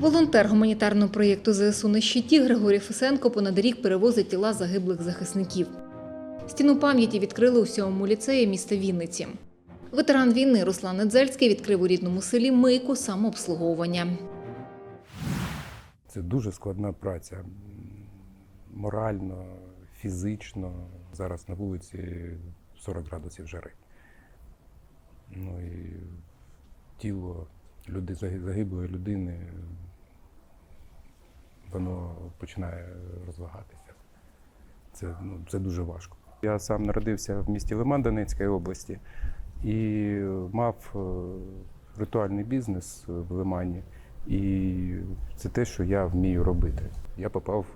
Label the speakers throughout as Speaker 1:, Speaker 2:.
Speaker 1: Волонтер гуманітарного проєкту ЗСУ на щиті Григорій Фесенко понад рік перевозить тіла загиблих захисників. Стіну пам'яті відкрили у сьомому ліцеї міста Вінниці. Ветеран війни Руслан Недзельський відкрив у рідному селі мийку самообслуговування.
Speaker 2: Це дуже складна праця. Морально, фізично. Зараз на вулиці 40 градусів жари. Ну і тіло люди, заги- загиблої людини, воно починає розлагатися. Це, ну, це дуже важко. Я сам народився в місті Лиман Донецької області і мав е, ритуальний бізнес в Лимані. І це те, що я вмію робити. Я попав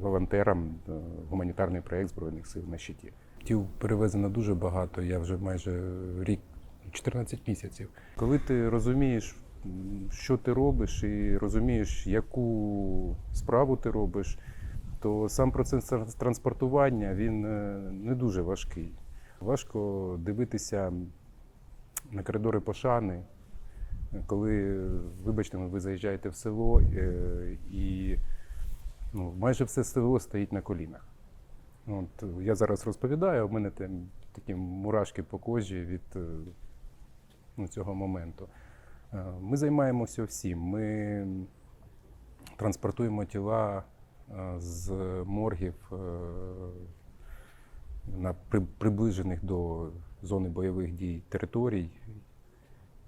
Speaker 2: волонтером е, в гуманітарний проєкт Збройних сил на щиті. Тіл перевезено дуже багато, я вже майже рік, 14 місяців. Коли ти розумієш, що ти робиш, і розумієш, яку справу ти робиш, то сам процес транспортування він е, не дуже важкий. Важко дивитися на коридори пошани, коли, вибачте, ви заїжджаєте в село е, і ну, майже все село стоїть на колінах. От, я зараз розповідаю, в мене там такі мурашки по кожі від е, ну, цього моменту. Е, Ми займаємося всім. Ми транспортуємо тіла е, з моргів е, на приближених до зони бойових дій територій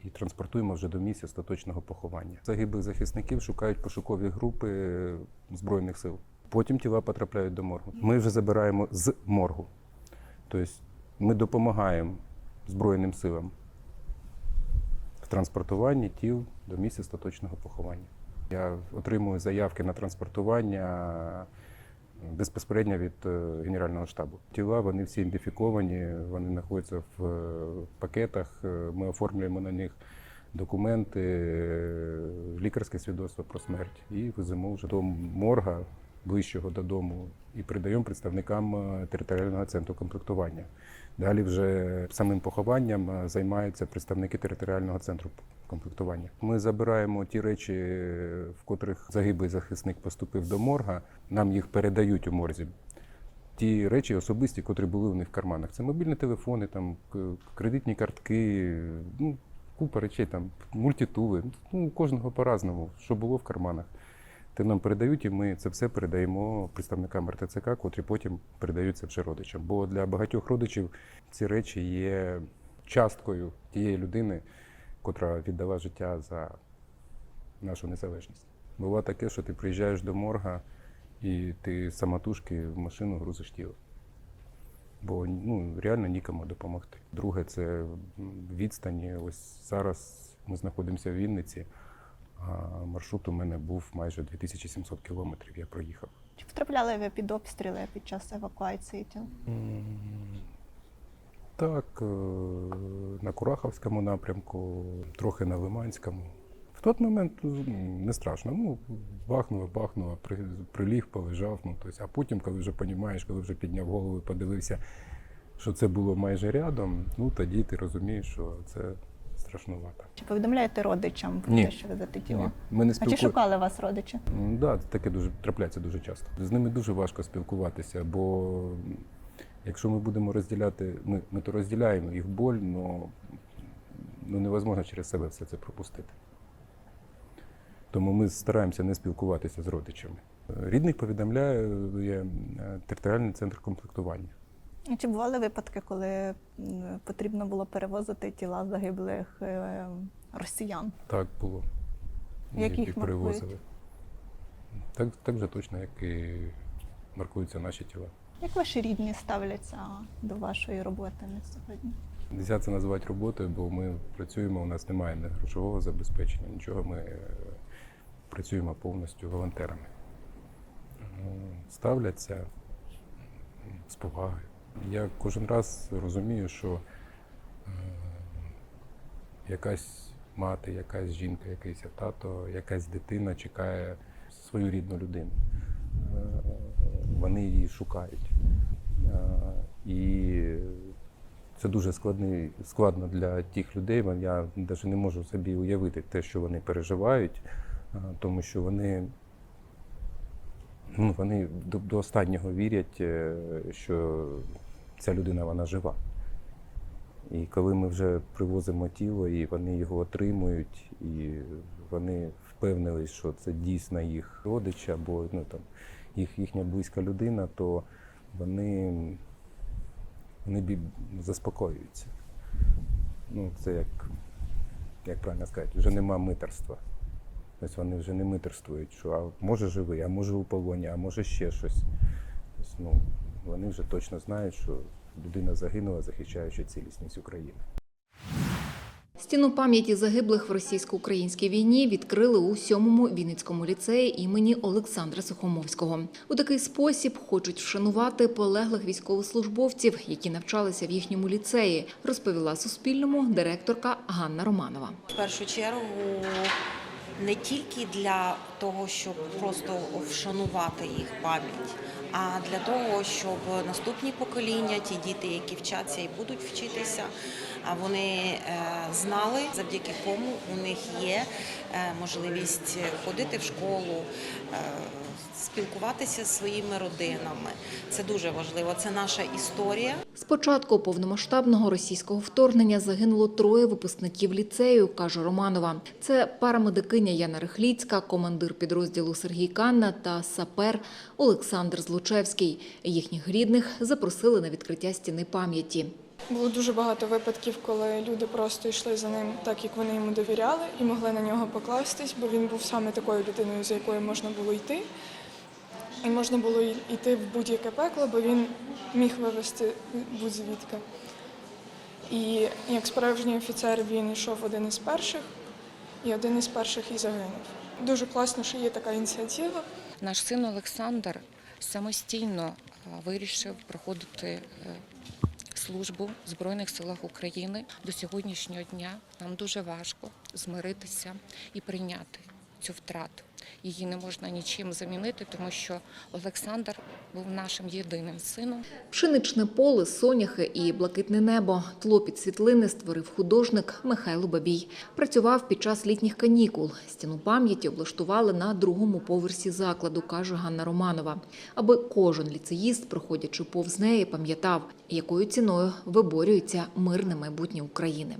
Speaker 2: і транспортуємо вже до місця остаточного поховання. Загиблих захисників шукають пошукові групи Збройних сил. Потім тіла потрапляють до моргу. Ми вже забираємо з моргу. Тобто ми допомагаємо Збройним силам в транспортуванні тіл до місця остаточного поховання. Я отримую заявки на транспортування безпосередньо від е, Генерального штабу. Тіла вони всі ідентифіковані, вони знаходяться в е, пакетах. е, Ми оформлюємо на них документи, лікарське свідоцтво про смерть і веземо вже до морга ближчого додому і передаємо представникам е, територіального центру комплектування. Далі вже самим похованням е, займаються представники територіального центру комплектування. Ми забираємо ті речі, е, в котрих загиблий захисник поступив до морга. Нам їх передають у морзі. Ті речі особисті, котрі були у них в карманах. Це мобільні телефони, там кредитні картки, ну, купа речей, там мультитули. Ну, у кожного по-разному, що було в карманах. Те нам передають, і ми це все передаємо представникам РТЦК, котрі потім передаються вже родичам. Бо для багатьох родичів ці речі є часткою тієї людини, котра віддала життя за нашу незалежність. Було таке, що ти приїжджаєш до морга і ти самотужки в машину грузиш тіло. Бо ну, реально нікому допомогти. Друге, це відстані. Ось зараз ми знаходимося в Вінниці, а маршрут у мене був майже 2700 кілометрів. Я проїхав.
Speaker 3: Чи потрапляли ви під обстріли під час евакуації
Speaker 2: Так, е, на Кураховському напрямку, трохи на Лиманському. В той момент не страшно. Ну, бахнуло, бахнуло, приліг, полежав. Ну, тобто, а потім, коли вже розумієш, коли вже підняв голову і подивився, що це було майже рядом, ну тоді ти розумієш, що це страшнувато.
Speaker 3: Чи повідомляєте родичам про
Speaker 2: Ні.
Speaker 3: те, що тіло?
Speaker 2: Ні, Ми не
Speaker 3: А чи шукали вас родичі?
Speaker 2: Так, да, таке дуже трапляється дуже часто. З ними дуже важко спілкуватися, бо якщо ми будемо розділяти, ми, ми то розділяємо їх боль, але ну, невозможно через себе все це пропустити. Тому ми стараємося не спілкуватися з родичами. Рідних повідомляє е, територіальний центр комплектування.
Speaker 3: Чи бували випадки, коли потрібно було перевозити тіла загиблих е, росіян?
Speaker 2: Так було.
Speaker 3: Як їх
Speaker 2: перевозили. Так, так же точно, як і маркуються наші тіла.
Speaker 3: Як ваші рідні ставляться до вашої роботи на сьогодні?
Speaker 2: Нельзя це називати роботою, бо ми працюємо, у нас немає ні грошового забезпечення, нічого. Ми е, працюємо повністю волонтерами. Ставляться з повагою. Я кожен раз розумію, що е, якась мати, якась жінка, якийсь тато, якась дитина чекає свою рідну людину. Е, Вони її шукають. Е, І це дуже складний, складно для тих людей. Я навіть не можу собі уявити те, що вони переживають, тому що вони, ну, вони до, останнього вірять, що ця людина вона жива. І коли ми вже привозимо тіло, і вони його отримують, і вони впевнились, що це дійсно їх родич або ну, там, їх, їхня близька людина, то вони, вони заспокоюються. Ну, це як, як правильно сказати, вже нема митерства. Тобто вони вже не митерствують, що а може живий, а може у полоні, а може ще щось. Тобто, ну, вони вже точно знають, що людина загинула, захищаючи цілісність України.
Speaker 1: Стіну пам'яті загиблих в російсько-українській війні відкрили у сьомому Вінницькому ліцеї імені Олександра Сухомовського. У такий спосіб хочуть вшанувати полеглих військовослужбовців, які навчалися в їхньому ліцеї, розповіла Суспільному директорка Ганна Романова.
Speaker 4: В першу чергу не тільки для того, щоб просто вшанувати їх пам'ять, а для того, щоб наступні покоління, ті діти, які вчаться і будуть вчитися, вони е, знали, завдяки кому у них є е, можливість ходити в школу, е, спілкуватися зі своїми родинами. Це дуже важливо. Це наша історія.
Speaker 1: З початку повномасштабного російського вторгнення загинуло троє випускників ліцею, каже Романова. Це парамедикиня Яна Рихліцька, командир підрозділу Сергій Канна та сапер Олександр Злучевський. Їхніх рідних запросили на відкриття стіни пам'яті.
Speaker 5: Було дуже багато випадків, коли люди просто йшли за ним так, як вони йому довіряли, і могли на нього покластись, бо він був саме такою людиною, за якою можна було йти. І можна було йти в будь-яке пекло, бо він міг вивести будь-звідки. І як справжній офіцер він йшов один із перших, і один із перших і загинув. Дуже класно, що є така ініціатива.
Speaker 6: Наш син Олександр самостійно вирішив проходити е, службу в Збройних силах України. До сьогоднішнього дня нам дуже важко змиритися і прийняти цю втрату. Її не можна нічим замінити, тому що Олександр був нашим єдиним сином.
Speaker 1: Пшеничне поле, соняхи і блакитне небо. Тло під світлини створив художник Михайло Бабій. Працював під час літніх канікул. Стіну пам'яті облаштували на другому поверсі закладу, каже Ганна Романова, аби кожен ліцеїст, проходячи повз неї, пам'ятав, якою ціною виборюється мирне майбутнє України.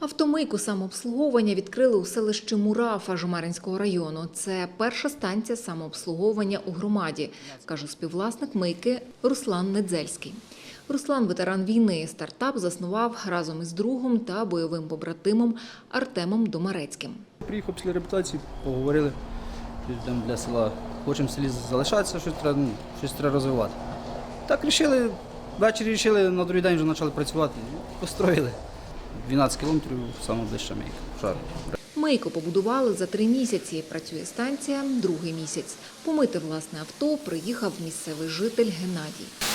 Speaker 1: Автомийку самообслуговування відкрили у селищі Мурафа Жумеринського району. Це перша станція самообслуговування у громаді, каже співвласник мийки Руслан Недзельський. Руслан, ветеран війни, стартап заснував разом із другом та бойовим побратимом Артемом Домарецьким.
Speaker 7: Приїхав після реабілітації, поговорили йдемо для села. Хочемо в селі залишатися, щось треба, ну, щось треба розвивати. Так рішили, ввечері рішили, на другий день вже почали працювати. Построїли. 12 кілометрів, саме ближче мейка.
Speaker 1: Мейко побудували за три місяці. Працює станція другий місяць. Помити власне авто приїхав місцевий житель Геннадій.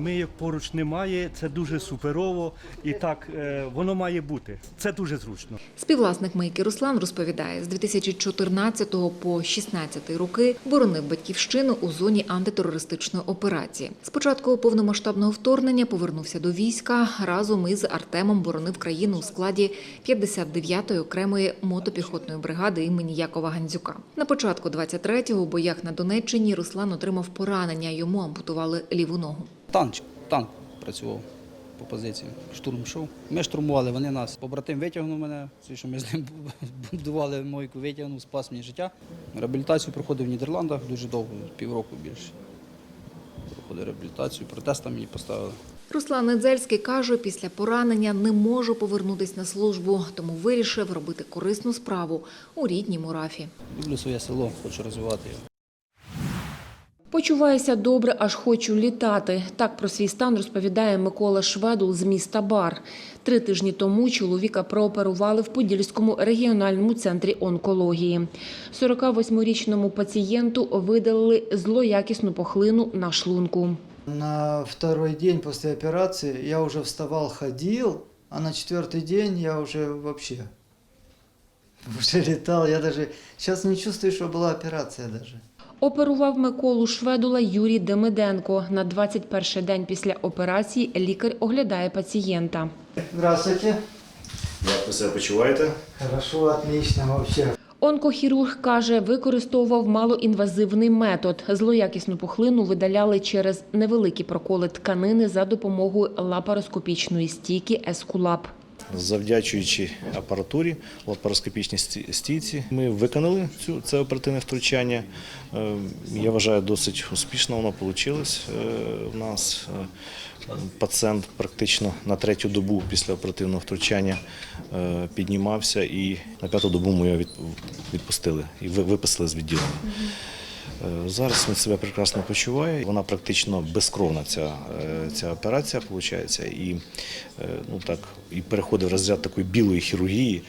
Speaker 8: Мийок поруч немає, це дуже суперово, і так е, воно має бути. Це дуже зручно.
Speaker 1: Співвласник мийки Руслан розповідає, з 2014 по 16 роки боронив батьківщину у зоні антитерористичної операції. З початку повномасштабного вторгнення повернувся до війська. Разом із Артемом боронив країну у складі 59-ї окремої мотопіхотної бригади імені Якова Гандзюка. На початку 23-го у боях на Донеччині Руслан отримав поранення. Йому ампутували ліву ногу.
Speaker 7: Танчик, танк працював по позиціям. Штурм йшов. Ми штурмували, вони нас. Побратим витягнув мене, що ми з ним будували мойку, витягнув, спас мені життя. Реабілітацію проходив в Нідерландах дуже довго, півроку більше. Проходив реабілітацію, протез там мені поставили.
Speaker 1: Руслан Недзельський каже, після поранення не може повернутися на службу, тому вирішив робити корисну справу у рідній Мурафі.
Speaker 7: Люблю своє село, хочу розвивати його.
Speaker 9: Почуваюся добре, аж хочу літати. Так про свій стан розповідає Микола Шведул з міста Бар. Три тижні тому чоловіка прооперували в Подільському регіональному центрі онкології. 48-річному пацієнту видалили злоякісну пухлину на шлунку.
Speaker 10: На второй день после операции я уже вставал, ходил, а на четвертый день я уже вообще уже летал. Я даже сейчас не чувствую, что была операция даже.
Speaker 9: Оперував Миколу Шведула Юрій Демиденко. На 21-й день після операції лікар оглядає пацієнта.
Speaker 10: Здравствуйте.
Speaker 11: Як ви себе почуваєте?
Speaker 10: Хорошо, отлично вообще.
Speaker 9: Онкохірург каже, використовував малоінвазивний метод. Злоякісну пухлину видаляли через невеликі проколи тканини за допомогою лапароскопічної стійки Ескулап.
Speaker 11: Завдячуючи апаратурі, лапароскопічній сті- стійці, ми виконали цю це оперативне втручання. Е, Я вважаю, досить успішно воно вийшло. У нас Е, пацієнт практично на третю добу після оперативного втручання е, піднімався, і на п'яту добу ми його відпустили і виписали з відділення. Е, Зараз він себе прекрасно почуває. Вона практично безкровна ця, е, ця операція, виходить, і, е, ну, так, і переходить в розряд такої білої хірургії,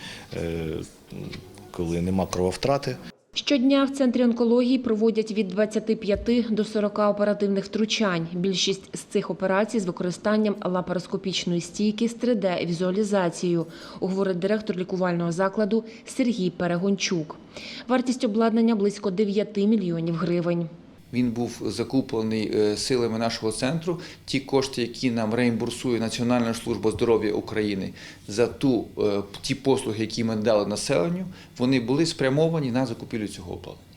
Speaker 11: коли нема крововтрати.
Speaker 9: Щодня в центрі онкології проводять від 25 до 40 оперативних втручань. Більшість з цих операцій з використанням лапароскопічної стійки з 3D-візуалізацією, говорить директор лікувального закладу Сергій Перегончук. Вартість обладнання близько 9 мільйонів гривень.
Speaker 12: Він був закуплений е, силами нашого центру. Ті кошти, які нам реімбурсує Національна служба здоров'я України за ту, е, ті послуги, які ми дали населенню, вони були спрямовані на закупівлю цього обладнання.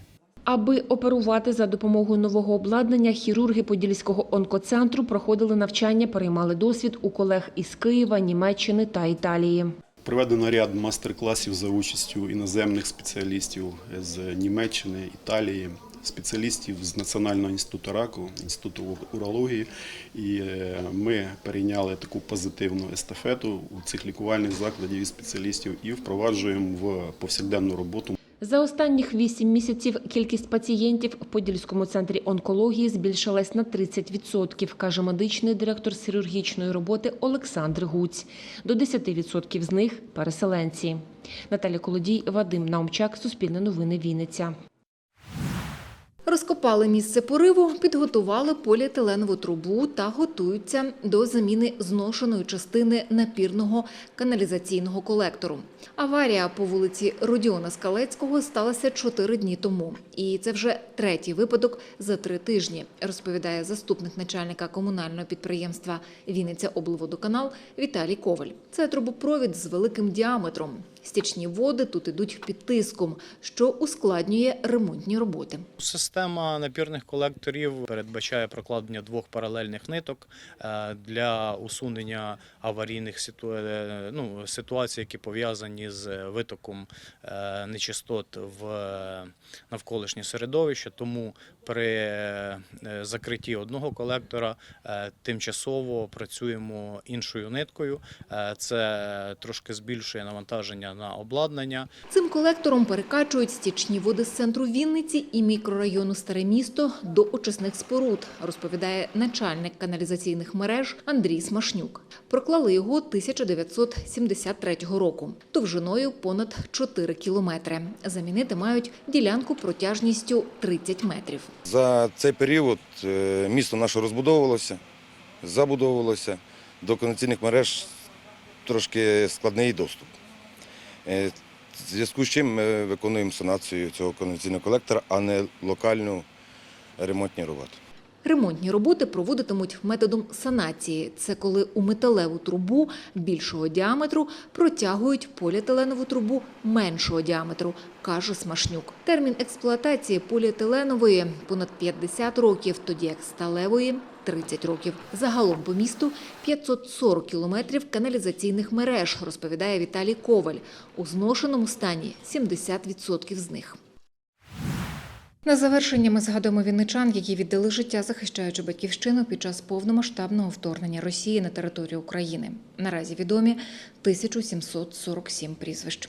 Speaker 9: Аби оперувати за допомогою нового обладнання, хірурги Подільського онкоцентру проходили навчання, переймали досвід у колег із Києва, Німеччини та Італії.
Speaker 13: Проведено ряд майстер-класів за участю іноземних спеціалістів з Німеччини, Італії, спеціалістів з Національного інституту раку, інституту урології. І е, ми перейняли таку позитивну естафету у цих лікувальних закладів і спеціалістів і впроваджуємо в повсякденну роботу.
Speaker 9: За останніх вісім місяців кількість пацієнтів в Подільському центрі онкології збільшилась на 30%, каже медичний директор хірургічної роботи Олександр Гуць. До 10% з них – переселенці. Наталя Колодій, Вадим Наумчак, Суспільне новини, Вінниця.
Speaker 1: Розкопали місце пориву, підготували поліетиленову трубу та готуються до заміни зношеної частини напірного каналізаційного колектору. Аварія по вулиці Родіона Скалецького сталася чотири дні тому. І це вже третій випадок за три тижні, розповідає заступник начальника комунального підприємства Вінниця облводоканал Віталій Коваль. Це трубопровід з великим діаметром. Стічні води тут ідуть під тиском, що ускладнює ремонтні роботи.
Speaker 14: Система напірних колекторів передбачає прокладення двох паралельних ниток е, для усунення аварійних е, ну, ситуацій, які пов'язані з витоком е, нечистот в навколишнє середовище. Тому при закритті одного колектора тимчасово працюємо іншою ниткою. Це трошки збільшує навантаження на обладнання.
Speaker 1: Цим колектором перекачують стічні води з центру Вінниці і мікрорайону Старе місто до очисних споруд, розповідає начальник каналізаційних мереж Андрій Смашнюк. Проклали його 1973 року, довжиною понад 4 кілометри. Замінити мають ділянку протяжністю 30 метрів.
Speaker 15: За цей період е, місто наше розбудовувалося, забудовувалося. До каналізаційних мереж трошки складний доступ. Е, В зв'язку з чим ми виконуємо санацію цього каналізаційного колектора, а не локальну ремонтні роботи.
Speaker 1: Ремонтні роботи проводитимуть методом санації. Це коли у металеву трубу більшого діаметру протягують поліетиленову трубу меншого діаметру, каже Смашнюк. Термін експлуатації поліетиленової понад 50 років, тоді як сталевої 30 років. Загалом по місту 540 кілометрів каналізаційних мереж, розповідає Віталій Коваль. У зношеному стані 70% з них. На завершення ми згадуємо вінничан, які віддали життя, захищаючи батьківщину під час повномасштабного вторгнення Росії на територію України. Наразі відомі 1747 прізвищ.